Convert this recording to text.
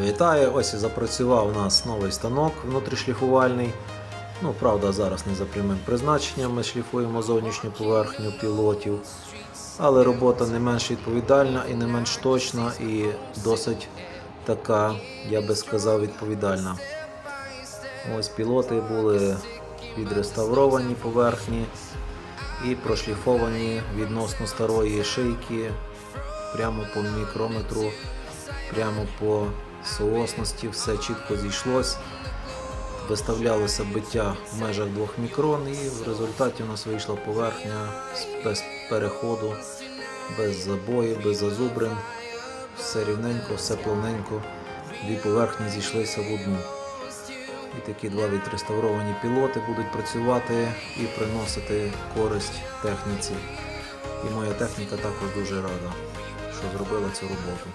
Вітаю! Ось і запрацював у нас новий станок внутрішліфувальний. Ну, правда, зараз не за прямим призначенням ми шліфуємо зовнішню поверхню пілотів. Але робота не менш відповідальна і не менш точна, і досить така, я би сказав, відповідальна. Ось пілоти були відреставровані поверхні і прошліфовані відносно старої шийки прямо по мікрометру, прямо по соосності, все чітко зійшлось. Виставлялося биття в межах 2 мікрон, і в результаті у нас вийшла поверхня без переходу, без забоїв, без зазубрин. Все рівненько, все плавненько. Дві поверхні зійшлися в одну. І такі два відреставровані пілоти будуть працювати і приносити користь техніці. І моя техніка також дуже рада, що зробила цю роботу.